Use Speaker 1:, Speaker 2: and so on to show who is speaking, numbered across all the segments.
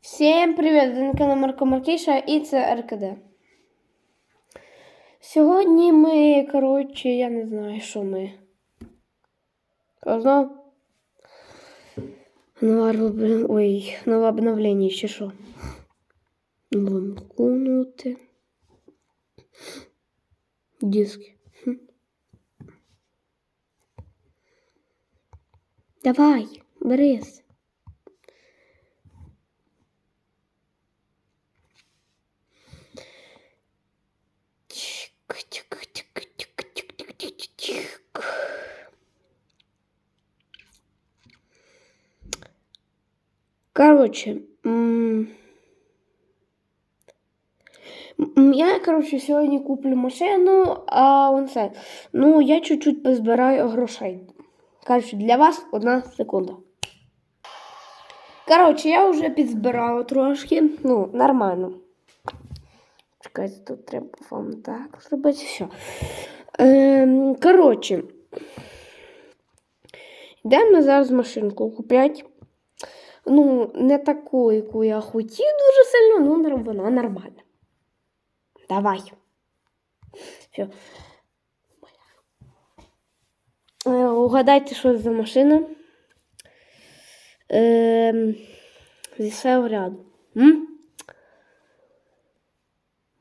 Speaker 1: Всім привіт! Ви на каналі Марко Маркіша і це РКД. Сьогодні ми, коротше, я не знаю, що ми. Знову нова, ой, нове обновлення чи що. Ломкнути. Диски. Давай, берись. Короче, я, короче, сьогодні куплю машину, а он це. Ну, я чуть-чуть позбираю грошей. Короче, для вас одна секунда. Короче, я вже підзбирала трошки. Ну, нормально. Чекайте, тут треба вам так зробити. Все. Ем, коротше, йдемо зараз машинку купляти. Ну, не таку, яку я хотів дуже сильно, ну вона нормальна. Давай. Все. Е, угадайте, що за машина. Ем, зі свого ряду. М?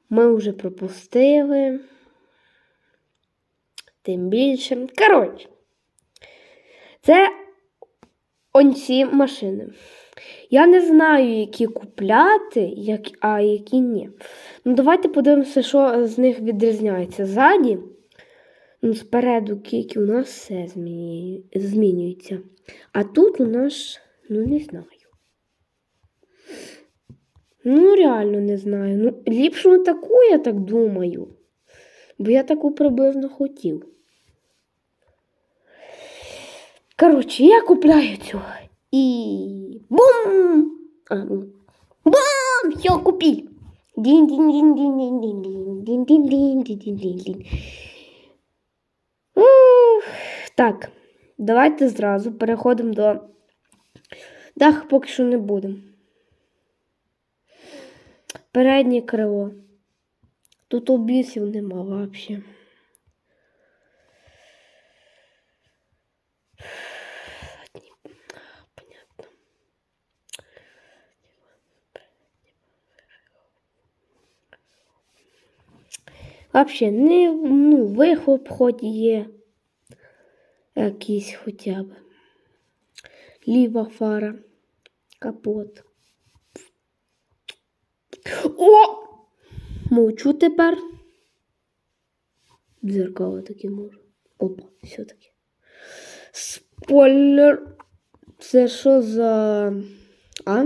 Speaker 1: Ми вже пропустили. Тим більше. Коротше, це онці машини. Я не знаю, які купляти, як, а які ні. Ну, давайте подивимося, що з них відрізняється. Ззаді, ну, спереду кіки у нас все змінюється. А тут у нас, ну, не знаю. Ну, реально не знаю. Ну, ліпше не таку, я так думаю. Бо я таку приблизно хотів. Коротше, я купляю цю. І бум! Ну. Бум! Все, купив. дін дін дін дін дін дін дін дін дін дін дін дін дін Так, давайте зразу переходимо до. Дах поки що не будемо. Переднє крило. Тут обісів нема взагалі. Вообще, не, ну, вихлоп хоч є. Якийсь хоча б. Ліва фара. Капот. О! Мовчу тепер. Дзеркало таке можу. Опа, все-таки. Спойлер. Це що за. А?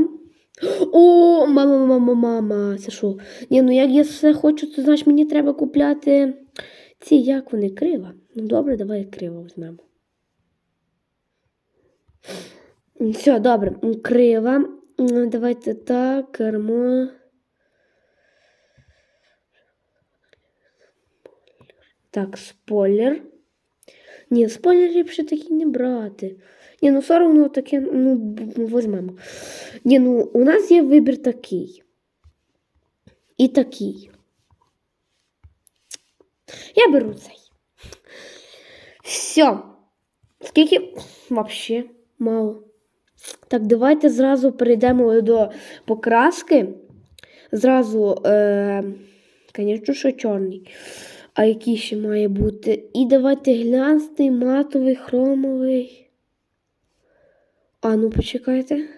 Speaker 1: О, мама, мама, мама. Це що? Ні, ну як я все хочу, то значить мені треба купляти ці, як вони, крива. Ну добре, давай криво візьмемо. Все, добре. Крива. Давайте так, кермо. Так, спойлер. Ні, спойлер ліпше такі не брати. Ні, ну все одно таке, ну, ну, візьмемо. Ні, ну у нас є вибір такий. І такий. Я беру цей. Все. Скільки? Вообще мало. Так, давайте зразу перейдемо до покраски. Зразу, е, звісно, що чорний. А який ще має бути? І давайте глянцевий, матовий, хромовий. А ну почекайте.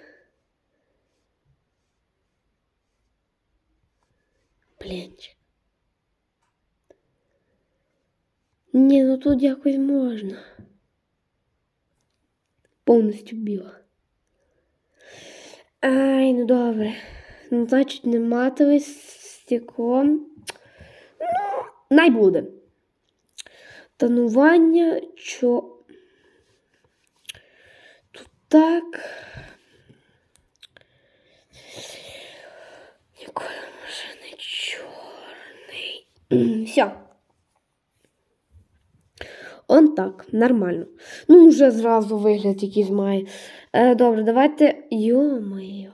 Speaker 1: Блінчик. Ні, ну тут якось можна. Повністю біла. Ай, ну добре. Ну, значить, не матовий з. Ну, най буде. Тонування, чо. Тут так. Якої машини чорний. Все. Он так, нормально. Ну, вже зразу вигляд якийсь має. Е, добре, давайте. Йо-моє.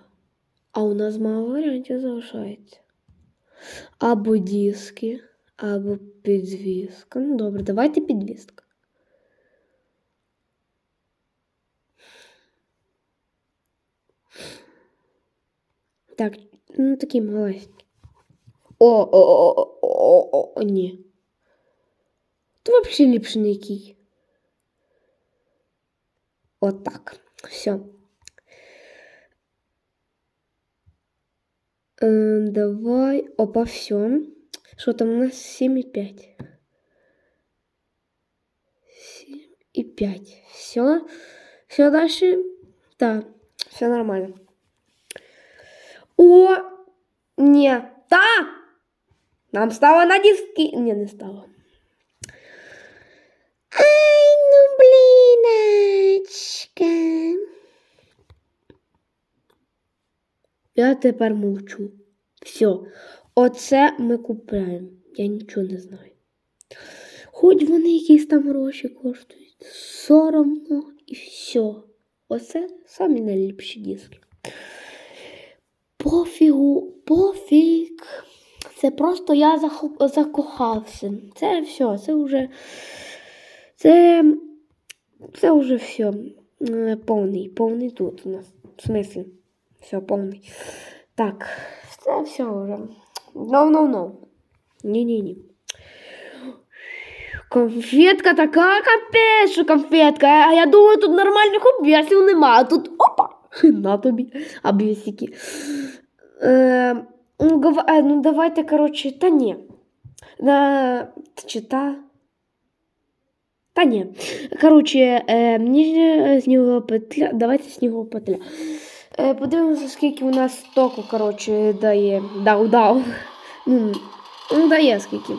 Speaker 1: А у нас мало варіантів залишається. Або диски, або підвіска. Ну, добре, давайте підвіска. Так, ну такі малесенькі. О, о, о, о, о, о, о, ні. То взагалі ліпше не який. Отак. Все. Е, давай. Опа, все. Що там у нас 7,5. 7,5. Все. Все дальше. Так, все нормально. О! Ні. Та! Нам стало на диски. Ні, не стало. Ай, ну бліночка. Я тепер мовчу. Все. Оце ми купуємо. Я нічого не знаю. Хоч вони якісь там гроші коштують. Соромно і все. Оце самі найліпші диски. Пофігу, пофіг. Це просто я закохався. Це все, це вже. Це. Це вже все. Повний, повний тут у нас. В смислі. Все, повний. Так, це все вже. No, no, no. Ні-ні-ні. Конфетка така капець, що конфетка. А я думаю, тут нормальних обв'язів нема. А тут опа! На тобі обв'язки. Е, ну, гав- е, ну, давайте, коротше, та ні. На... Чи та? Та ні. Коротше, е, мені снігова петля. Давайте снігова петля. Е, подивимося, скільки у нас току, коротше, дає. Дав. Ну, ну, дає скільки.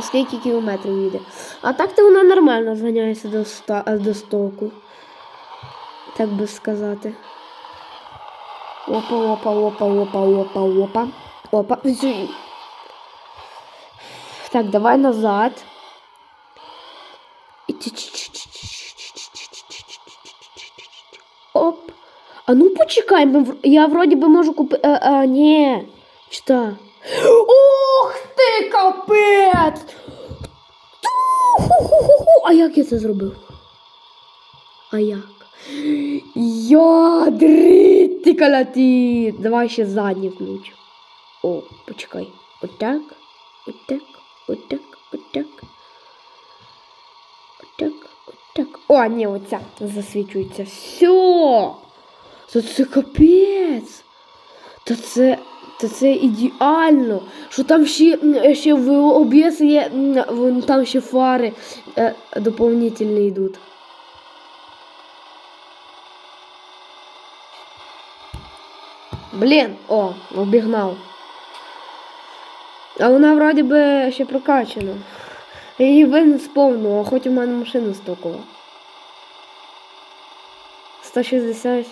Speaker 1: Скільки кілометрів їде. А так то вона нормально зганяється до, ста, е, до стоку. Так би сказати. Опа, опа, опа, опа, опа, опа. Опа. Так, давай назад. І А ну почекай, я вроді би можу купити. А, а, ні. Чита. Ух ти, капець! Ту-ху-ху-ху-ху. А як я це зробив? А як? Ядрити каляти. Давай ще задній включу. О, почекай. Отак, отак, отак, отак. Отак, отак. О, ні, оця засвічується. Все. Та це капець. Та це, та це ідеально. Що там ще, ще в об'єс є, там ще фари е, доповнительні йдуть. Блін, о, обігнав. А вона вроді би ще прокачана. Я її винес повну, а хоч у мене машина стокова. 160.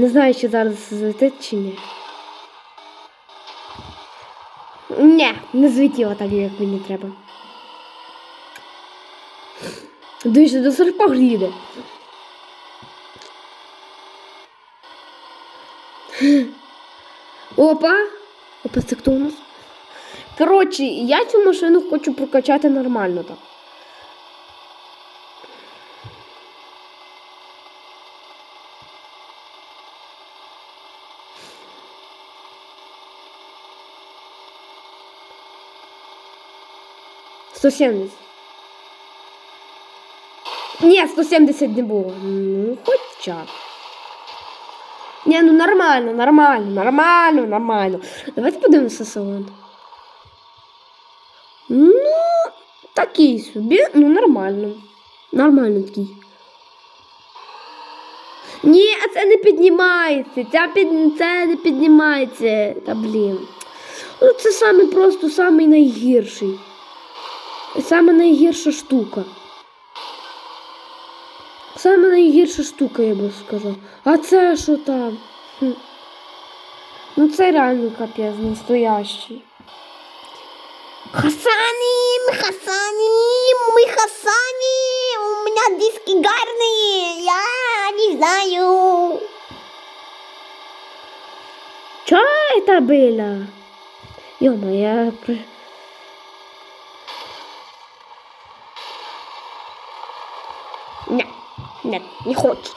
Speaker 1: Не знаю, чи зараз злетить чи ні. Ні, не злетіло так, як мені треба. Дивіться, до серпа їде. Опа! Опа, це хто у нас? Коротше, я цю машину хочу прокачати нормально так. Сто сімдесят. Ні, 170 не було. Ну, хоча. Ні, ну нормально, нормально, нормально, нормально. Давайте подивимося салон. Ну, такий собі, ну нормально. Нормально такий. Ні, а це не піднімається. Ця під... Це не піднімається. Та блін. Ну, це саме просто самий найгірший. Саме найгірша штука. Саме найгірша штука, я би сказав. А це що там? Хм. Ну це реально капець настоящий.
Speaker 2: Хасани, Хасани, мы Хасани, у меня диски гарные, я знаю.
Speaker 1: Чого это было? Йома, я... при- Нет, нет, не хочет.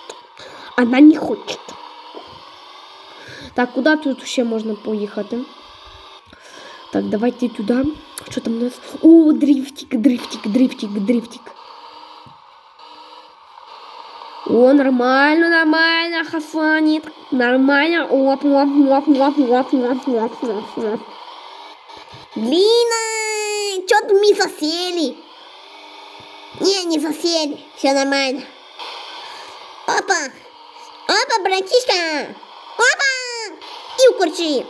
Speaker 1: Она не хочет. Так, куди тут ще можна поїхати? Так, давайте туди. Що там у нас? О, дрифтик, дрифтик, дрифтик, дрифтик. О, нормально, нормально, хасанит. Нормально. Оп, оп, оп, оп, оп, оп, оп, оп, оп.
Speaker 2: Блин, а, тут мы засели? Не, не засели, все нормально. Опа, опа, братишка, опа, и укурчи.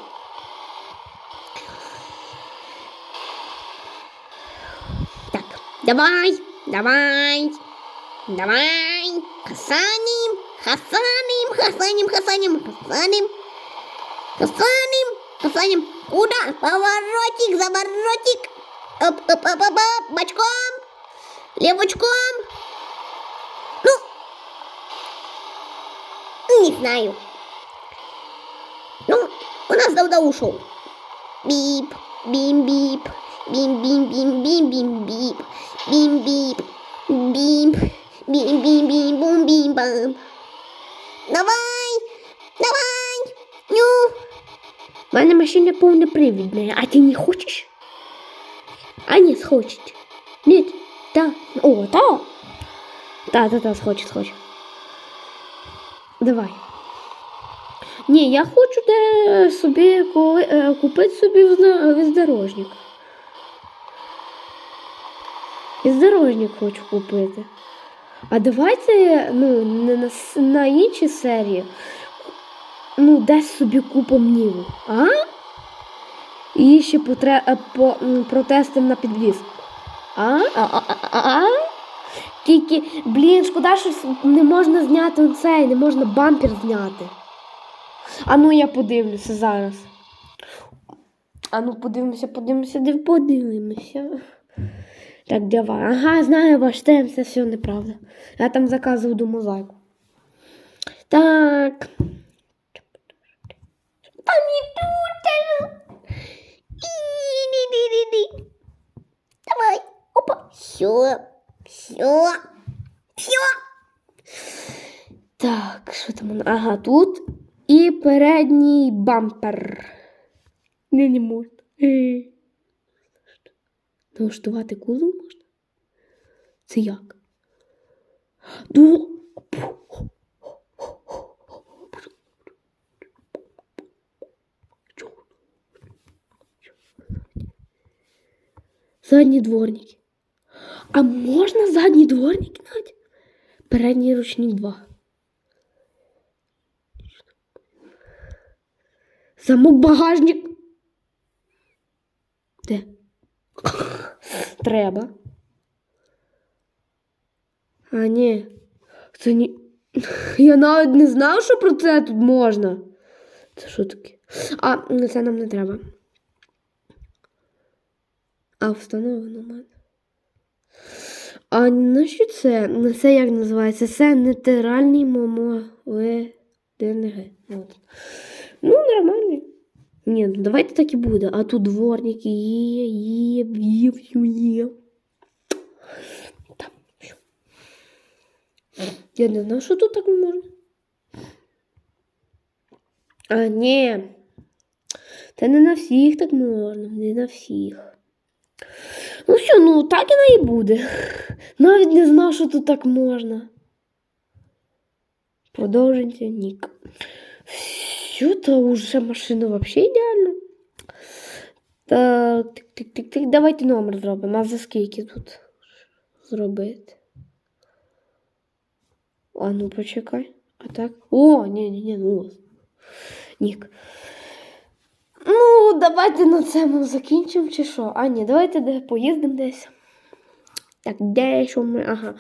Speaker 2: Так, давай, давай, давай, хасаним, хасаним, хасаним, хасаним, хасаним. Хасаним, хасаним. Куда? Поворотик, заворотик. Оп, оп, оп, оп, оп. Бочком. Левочком. Не знаю. Ну, у нас давно ушел. Бип, бим-бип, бим-бим-бим-бим-бим-бип, бим-бип, бим, бим-бим-бим-бум-бим-бам. Давай, давай, ну.
Speaker 1: У мене машина повнопривідна, а ти не хочеш? А ні, схоче. Ні, та. О, та. Та, та, та, схоче, схоче. Давай. Ні, я хочу де собі е, купити собі вездорожник. Вездорожник хочу купити. А давайте ну, на, на інші серії ну, десь собі купимо ніву, а? І ще потре, е, по, м, протестимо на підвізку. А? А, а, а, а, а? Тільки, блін, шкода, що не можна зняти цей, не можна бампер зняти. А ну я подивлюся зараз. А ну подивимося, подивимося, де подивимося. Так, давай. Ага, знаю ваш тем, це все неправда. Я там заказував до мозаїку. Так.
Speaker 2: Там не тут. Давай. Опа. Все. Все. Все.
Speaker 1: Так, що там? Ага, тут і передній бампер. Не, не можна. Е. Налаштувати кузов можна? Це як? Ду. Задні дворники. А можна задні дворники навіть? Передній ручник 2. Замок багажник. Де? Треба. А, ні. Це ні. Я навіть не знав, що про це тут можна. Це що таке? А, ну це нам не треба. А, встановлено мене. А на що це? Це як називається? Це нейтральний момо ДНГ. Ну, нормально. Ні, ну давайте так і буде. А тут дворники є, є, є, є. Там. Я не знаю, що тут так не можна. А, ні. Це не на всіх так можна, не на всіх. Ну що, ну так і не буде. Навіть не знав, що тут так можна. Продовжуйте нік. Все, то уже машина вообще ідеальна. Так, тик, тик, тик, тик. Давайте номер зробимо. А за скільки тут зробити? А ну почекай. А так? О, ні, ні, ні, ну. ось. Нік. Ну, давайте на цьому закінчимо чи що? А, ні, давайте де поїздимо десь. Так, де що ми. Ага.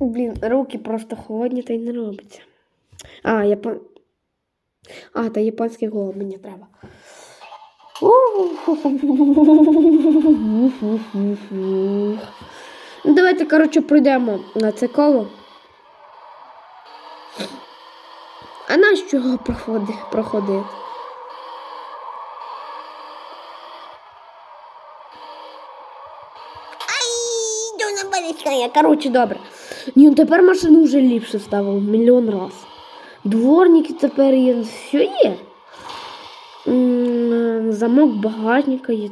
Speaker 1: Блін, руки просто холодні та й не робиться. А, япон... А, та японський голос мені треба. Ну, давайте, коротше, пройдемо на це коло. А нащо його проходи, проходити?
Speaker 2: Ай, до на.
Speaker 1: Я, коротше, добре. Ні, ну тепер машину вже ліпше ставив мільйон раз. Дворники тепер є, все є. М, Замок багажника є.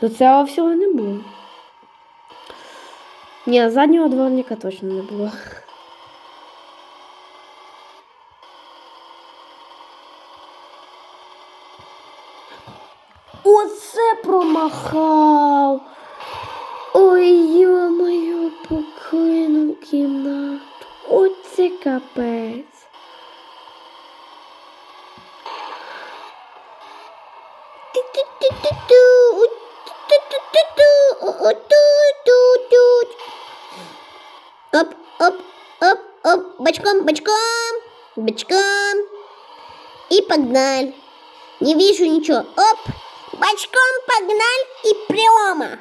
Speaker 1: До цього всього не було. Ні, заднього дворника точно не було. Оце промахав. Ой, йо-моє, покинув кімнату. Оце капець.
Speaker 2: Бочком, бочком. Бочком. И погнали. Не вижу ничего. Оп. Бочком погнали и прямо.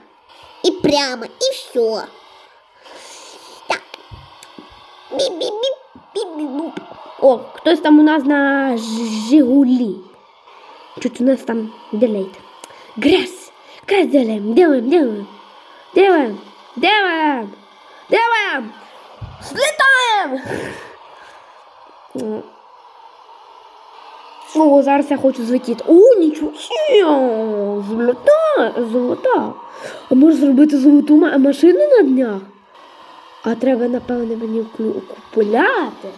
Speaker 2: И прямо. И все. Так. Бип-бип-буп.
Speaker 1: О, хтось там у нас на Жигулі. Чуть у нас там делейт. Грязь! Грязь делаем, делаем, делаем. Делаем, делаем, делаем. Слітаємо! О, зараз я хочу злетіти. О, нічого. Золота, золота. А може зробити золоту машину на днях? А треба, напевне, мені купуляти.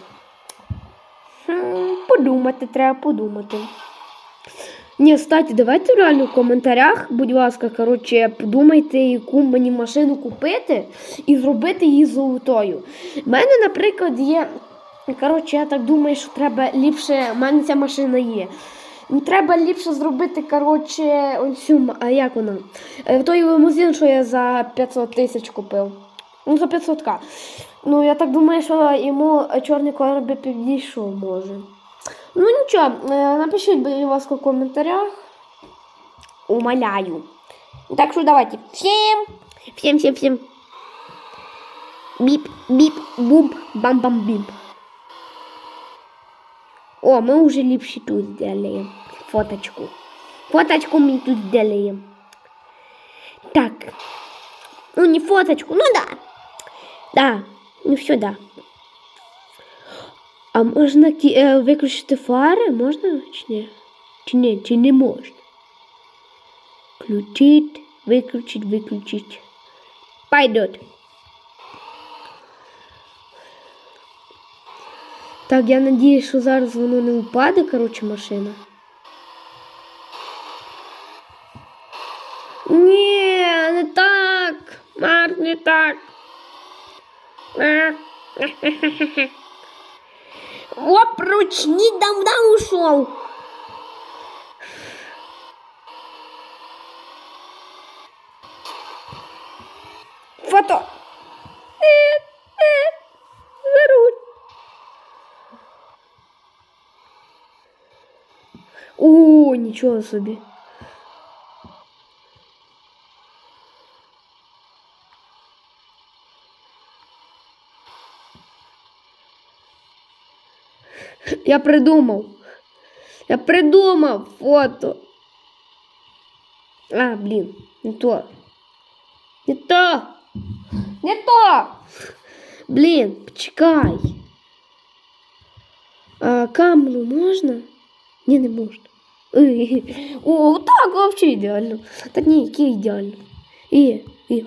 Speaker 1: Подумати, треба подумати. Ні, кстати, давайте реально в коментарях, будь ласка, коротше, подумайте, яку мені машину купити і зробити її золотою. У мене, наприклад, є. Коротше, я так думаю, що треба ліпше. У мене ця машина є. Ну, Треба ліпше зробити, коротше, оцю, а як вона? Е, Той лимузин, що я за 500 тисяч купив. Ну, за 500 к. Ну, я так думаю, що йому чорний колір підійшов, може. Ну нічого, е, напишіть, будь ласка, в коментарях. Умоляю. Так що давайте. Всім, всім, всім, всім. Біп, біп, бум, бам-бам-бім. О, мы уже ліпші тут сделаем. Фоточку. Фоточку мы тут сделаем. Так. Ну, не фоточку, ну да. Да, ну все, да. А можна кі- е, виключити фари? Можна чи ні? Чи ні, чи не можна? Включить, виключить, виключить. Пойдет. Так, я надіюсь, що зараз воно не впаде, коротше, машина. Ні, не так. Марк, не так. А. Оп, ручник давно ушел. Фото. Э, э, Верусь. О, нічого собі. Я придумав. Я придумав фото. А, блін, не то. Не то. Не то. Блін, почекай. А камеру можна? Ні, не можна. О, так вообще ідеально. Та ні, яке ідеально. І, і.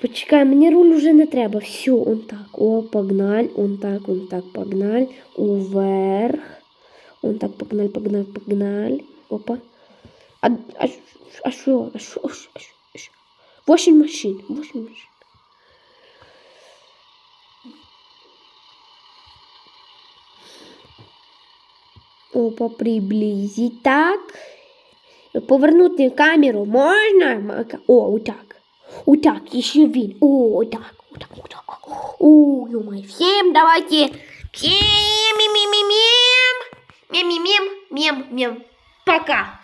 Speaker 1: Почекай, мені руль уже не треба. Все, он так. О, погнали, он так, он так, погнали. Уверх. Он так, погнали, погнали, погнали. Опа. А, а, а що? А що? А? А? А? Восемь машин. Восемь машин. Опа, приблизить так. Повернути камеру можна? О, отак. Отак, ще він. О, отак, отак, отак. О, ё Всем давайте.
Speaker 2: Всем мим-мим-мим. Мим-мим-мим. Мим-мим. Пока.